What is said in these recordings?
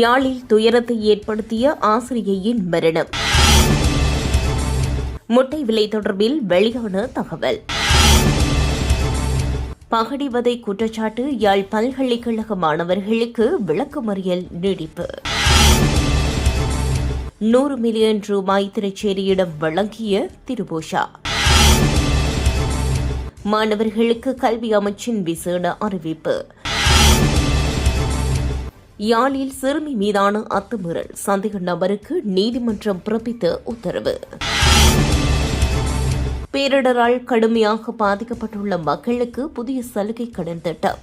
யாழில் துயரத்தை ஏற்படுத்திய ஆசிரியையின் மரணம். முட்டை விலை தொடர்பில் வெளியான தகவல். பகடிவதை குற்றச்சாட்டு யாழ் பல்கலைக்கழக மாணவர்களுக்கு விளக்கமறியல் நீடிப்பு. நூறு மில்லியன் ரூபாய் திருச்சேரியிடம் வழங்கிய திருபூஷா. மாணவர்களுக்கு கல்வி அமைச்சின் விசேட அறிவிப்பு. யாழில் சிறுமி மீதான அத்துமீறல். சந்தேக நபருக்கு நீதிமன்றம் பிறப்பித்த உத்தரவு. பேரிடரால் கடுமையாக பாதிக்கப்பட்டுள்ள மக்களுக்கு புதிய சலுகை கடன் திட்டம்.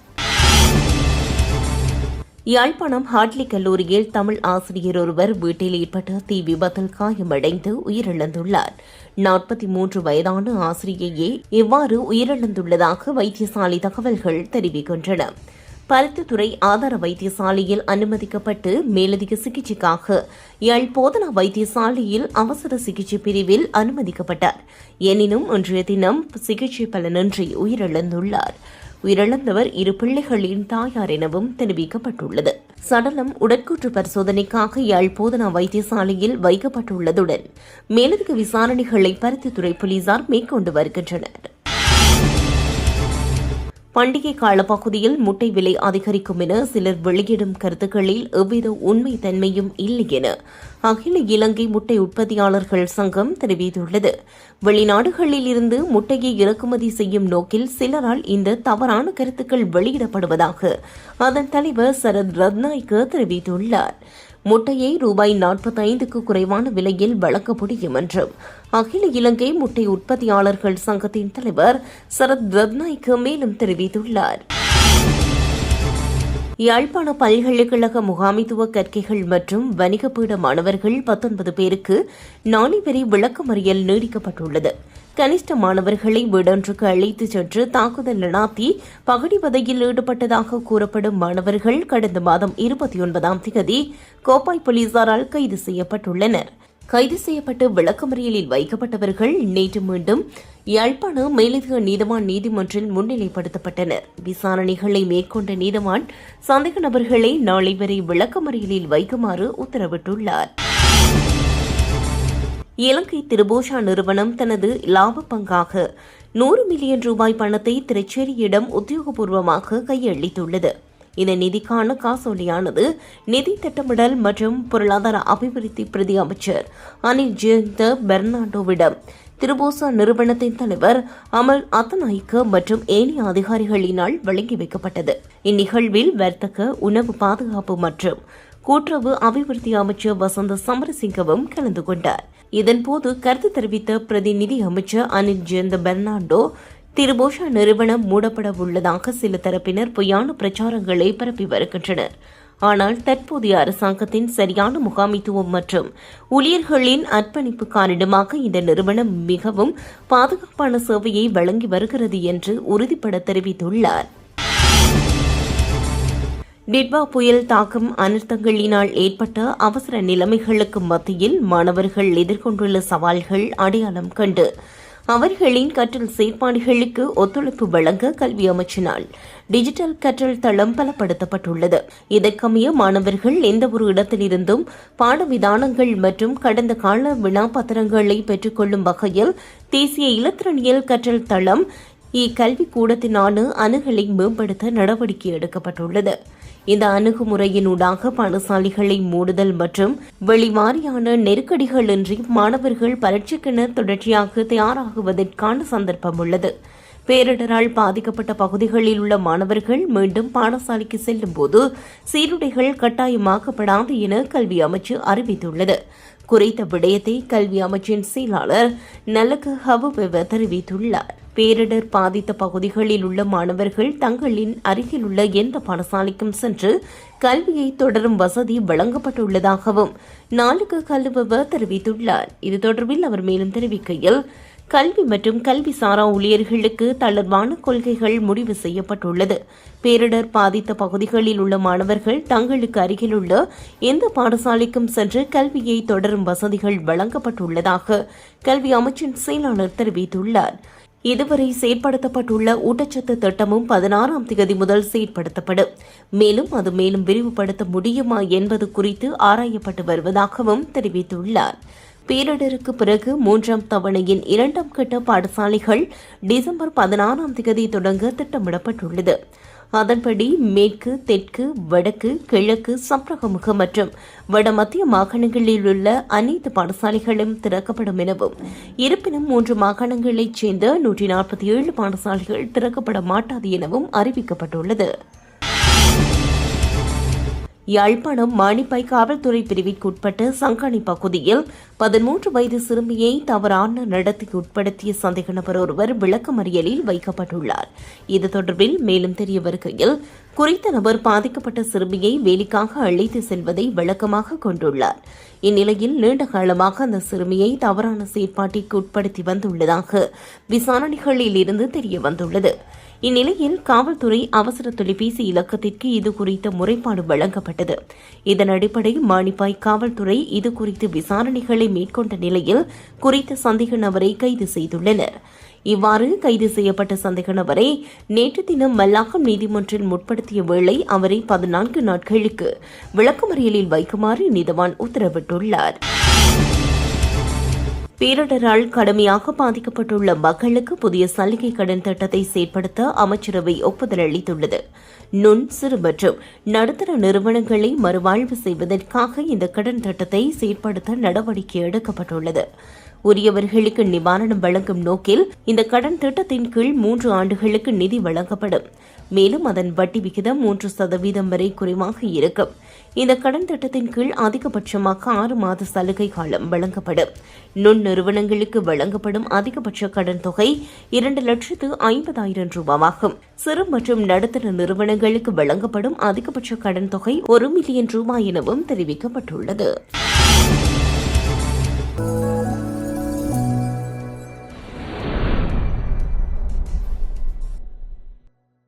யாழ்ப்பாணம் ஹாட்லி கல்லூரியில் தமிழ் ஆசிரியர் ஒருவர் வீட்டில் ஏற்பட்ட தீ விபத்தில் காயமடைந்து உயிரிழந்துள்ளார். நாற்பத்தி மூன்று வயதான ஆசிரியையே இவ்வாறு உயிரிழந்துள்ளதாக வைத்தியசாலை தகவல்கள் தெரிவிக்கின்றன. பருத்தித்துறை ஆதார வைத்தியசாலையில் அனுமதிக்கப்பட்டு மேலதிக சிகிச்சைக்காக யாழ் போதனா வைத்தியசாலையில் அவசர சிகிச்சை பிரிவில் அனுமதிக்கப்பட்டார். எனினும் இன்றைய தினம் சிகிச்சை பலனின்றி உயிரிழந்துள்ளார். உயிரிழந்தவர் இரு பிள்ளைகளின் தாயார் எனவும் தெரிவிக்கப்பட்டுள்ளது. சடலம் உடற்கூற்று பரிசோதனைக்காக யாழ் போதனா வைத்தியசாலையில் வைக்கப்பட்டுள்ளதுடன் மேலதிக விசாரணைகளை பருத்தித்துறை போலீசார் மேற்கொண்டு வருகின்றனர். பண்டிகை கால பகுதியில் முட்டை விலை அதிகரிக்கும் என சிலர் வெளியிடும் கருத்துக்களில் எவ்வித உண்மை தன்மையும் இல்லை என அகில இலங்கை முட்டை உற்பத்தியாளர்கள் சங்கம் தெரிவித்துள்ளது. வெளிநாடுகளில் இருந்து முட்டையை இறக்குமதி செய்யும் நோக்கில் சிலரால் இந்த தவறான கருத்துக்கள் வெளியிடப்படுவதாக அதன் தலைவர் சரத் ரத்நாய்க்கு தெரிவித்துள்ளார். முட்டையை ரூபாய் நாற்பத்தைந்துக்கு குறைவான விலையில் வழங்க முடியும் என்றும் அகில இலங்கை முட்டை உற்பத்தியாளர்கள் சங்கத்தின் தலைவர் சரத் ரத்நாய்க்கு மேலும் தெரிவித்துள்ளார். யாழ்ப்பாண பல்கலைக்கழக முகாமித்துவ கற்கைகள் மற்றும் வணிக பீட மாணவர்கள் பத்தொன்பது பேருக்கு நாளை வரை விளக்கமறியல் நீடிக்கப்பட்டுள்ளது. கனிஷ்ட மாணவர்களை வீடொன்றுக்கு அழைத்துச் சென்று தாக்குதல் நடாத்தி பகடிவதையில் ஈடுபட்டதாக கூறப்படும் மாணவர்கள் கடந்த மாதம் இருபத்தி ஒன்பதாம் தேதி கோப்பாய் போலீசாரால் கைது செய்யப்பட்டுள்ளனர். கைது செய்யப்பட்டு விளக்கமறியலில் வைக்கப்பட்டவர்கள் நேற்று மீண்டும் யாழ்ப்பாண மேலதிக நீதவான் நீதிமன்றில் முன்னிலைப்படுத்தப்பட்டனர். விசாரணைகளை மேற்கொண்ட நீதவான் சந்தேக நபர்களை நாளை வரை விளக்கமறியலில் வைக்குமாறு உத்தரவிட்டுள்ளார். இலங்கை திருபோஷா நிறுவனம் தனது லாப பங்காக நூறு மில்லியன் ரூபாய் பணத்தை திருச்சேரியிடம் உத்தியோகபூர்வமாக கையளித்துள்ளது. இந்த நிதிக்கான காசோலியானது நிதி திட்டமிடல் மற்றும் பொருளாதார அபிவிருத்தி பிரதி அமைச்சர் அனில் ஜெயந்த பெர்னாண்டோவிடம். திருபோசா நிறுவனத்தின் தலைவர் அமல் அத்தநாய்க்கு மற்றும் ஏனைய அதிகாரிகளினால் வழங்கி வைக்கப்பட்டது. இந்நிகழ்வில் வர்த்தக உணவு பாதுகாப்பு மற்றும் கூட்டுறவு அபிவிருத்தி அமைச்சர் வசந்த சமரசிங்கவும் கலந்து கொண்டார். இதன்போது கருத்து தெரிவித்த பிரதிநிதி அமைச்சர் அனில் ஜெயந்த பெர்னாண்டோ திருபோஷா நிறுவனம் மூடப்பட உள்ளதாக சில தரப்பினர் பொய்யான பிரச்சாரங்களை பரப்பி வருகின்றனர். ஆனால் தற்போதைய அரசாங்கத்தின் சரியான முகாமித்துவம் மற்றும் ஊழியர்களின் அர்ப்பணிப்பு காரணமாக இந்த நிறுவனம் மிகவும் பாதுகாப்பான சேவையை வழங்கி வருகிறது என்று உறுதிபட தெரிவித்துள்ளார். டிட்வா புயல் தாக்கம் அனர்த்தங்களினால் ஏற்பட்ட அவசர நிலைமைகளுக்கு மத்தியில் மாணவர்கள் எதிர்கொண்டுள்ள சவால்கள் அடையாளம் கண்டு. அவர்களின் கற்றல் செயற்பாடுகளுக்கு ஒத்துழைப்பு வழங்க கல்வி அமைச்சினால் டிஜிட்டல் கற்றல் தளம் பலப்படுத்தப்பட்டுள்ளது. இதற்கமைய மாணவர்கள் எந்தவொரு இடத்திலிருந்தும் பாடவிதானங்கள் மற்றும் கடந்த கால வினாபத்திரங்களை பெற்றுக்கொள்ளும் வகையில் தேசிய இலத்திரனியல் கற்றல் தளம் இக்கல்வி கூடத்தினான அணுகலை மேம்படுத்த நடவடிக்கை எடுக்கப்பட்டுள்ளது. இந்த அணுகுமுறையினூடாக பாடசாலைகளை மூடுதல் மற்றும் வெளிவாரியான நெருக்கடிகளின்றி மாணவர்கள் பரீட்சைக்கென தொடர்ச்சியாக தயாராகுவதற்கான சந்தர்ப்பம் உள்ளது. பேரிடரால் பாதிக்கப்பட்ட பகுதிகளில் உள்ள மாணவர்கள் மீண்டும் பாடசாலைக்கு செல்லும் போது சீருடைகள் கட்டாயமாக்கப்படாது என கல்வி அமைச்சு அறிவித்துள்ளது. குறித்த விடயத்தை கல்வி அமைச்சின் செயலாளர் நல்லக ஹவுபெவ தெரிவித்துள்ளார். பேரிடர் பாதித்த பகுதிகளில் உள்ள மாணவர்கள் தங்களின் அருகில் உள்ள எந்த பாடசாலைக்கும் சென்று கல்வியை தொடரும் வசதி வழங்கப்பட்டுள்ளதாகவும் நாளுக்கு கல்லுபவர் தெரிவித்துள்ளார். இது தொடர்பில் அவர் மேலும் தெரிவிக்கையில் கல்வி மற்றும் கல்வி சாரா ஊழியர்களுக்கு தளர்வான கொள்கைகள் முடிவு செய்யப்பட்டுள்ளது. பேரிடர் பாதித்த பகுதிகளில் உள்ள மாணவர்கள் தங்களுக்கு அருகிலுள்ள எந்த பாடசாலைக்கும் சென்று கல்வியை தொடரும் வசதிகள் வழங்கப்பட்டுள்ளதாக கல்வி அமைச்சின் செயலாளர் தெரிவித்துள்ளார். இதுவரை செயற்படுத்தப்பட்டுள்ள ஊட்டச்சத்து திட்டமும் பதினாறாம் தேதி முதல் செயற்படுத்தப்படும். மேலும் அது மேலும் விரிவுபடுத்த முடியுமா என்பது குறித்து ஆராயப்பட்டு வருவதாகவும் தெரிவித்துள்ளார். பேரிடருக்கு பிறகு மூன்றாம் தவணையின் இரண்டாம் கட்ட பாடசாலைகள் டிசம்பர் பதினாறாம் தேதி தொடங்க திட்டமிடப்பட்டுள்ளது. அதன்படி மேற்கு தெற்கு வடக்கு கிழக்கு சப்ரகமுக மற்றும் வடமத்திய மாகாணங்களில் உள்ள அனைத்து பாடசாலைகளும் திறக்கப்படும் எனவும் இருப்பினும் மூன்று மாகாணங்களைச் சேர்ந்த நூற்றி நாற்பத்தி ஏழு பாடசாலைகள் திறக்கப்பட மாட்டாது எனவும் அறிவிக்கப்பட்டுள்ளது. யாழ்ப்பாணம் மாணிப்பை காவல்துறை பிரிவிற்குட்பட்ட சங்கானி பகுதியில் பதிமூன்று வயது சிறுமியை தவறான நடத்திக்கு உட்படுத்திய சந்தேக நபர் ஒருவர் விளக்கமறியலில் வைக்கப்பட்டுள்ளார். இது தொடர்பில் மேலும் தெரிய வருகையில் குறித்த நபர் பாதிக்கப்பட்ட சிறுமியை வேலைக்காக அழைத்து செல்வதை விளக்கமாக கொண்டுள்ளார். இந்நிலையில் நீண்ட காலமாக அந்த சிறுமியை தவறான செயற்பாட்டிற்கு உட்படுத்தி வந்துள்ளதாக விசாரணைகளில் இருந்து தெரிய வந்துள்ளது. இந்நிலையில் காவல்துறை அவசர தொலைபேசி இலக்கத்திற்கு இது குறித்த முறைப்பாடு வழங்கப்பட்டது. இதன் அடிப்படையில் மானிப்பாய் காவல்துறை இது குறித்து விசாரணைகளை மேற்கொண்ட நிலையில் குறித்த சந்தேக நபரை கைது செய்துள்ளனர். இவ்வாறு கைது செய்யப்பட்ட சந்தேக நபரை நேற்று தினம் மல்லாகம் நீதிமன்றில் முற்படுத்திய வேளை அவரை பதினான்கு நாட்களுக்கு விளக்கமறியலில் வைக்குமாறு நீதவான் உத்தரவிட்டுள்ளார். பேரிடரால் கடுமையாக பாதிக்கப்பட்டுள்ள மக்களுக்கு புதிய சலுகை கடன் திட்டத்தை செயற்படுத்த அமைச்சரவை ஒப்புதல் அளித்துள்ளது. நுண் சிறு மற்றும் நடுத்தர நிறுவனங்களை மறுவாழ்வு செய்வதற்காக இந்த கடன் திட்டத்தை செயற்படுத்த நடவடிக்கை எடுக்கப்பட்டுள்ளது. உரியவர்களுக்கு நிவாரணம் வழங்கும் நோக்கில் இந்த கடன் திட்டத்தின் கீழ் மூன்று ஆண்டுகளுக்கு நிதி வழங்கப்படும். மேலும் அதன் வட்டி விகிதம் மூன்று சதவீதம் வரை குறைவாக இருக்கும். இந்த கடன் திட்டத்தின் கீழ் அதிகபட்சமாக ஆறு மாத சலுகை காலம் வழங்கப்படும். நுண் நிறுவனங்களுக்கு வழங்கப்படும் அதிகபட்ச கடன் தொகை இரண்டு லட்சத்து ஐம்பதாயிரம் ரூபாவாகும். சிறு மற்றும் நடுத்தர நிறுவனங்களுக்கு வழங்கப்படும் அதிகபட்ச கடன் தொகை ஒரு மில்லியன் ரூபாய் எனவும் தெரிவிக்கப்பட்டுள்ளது.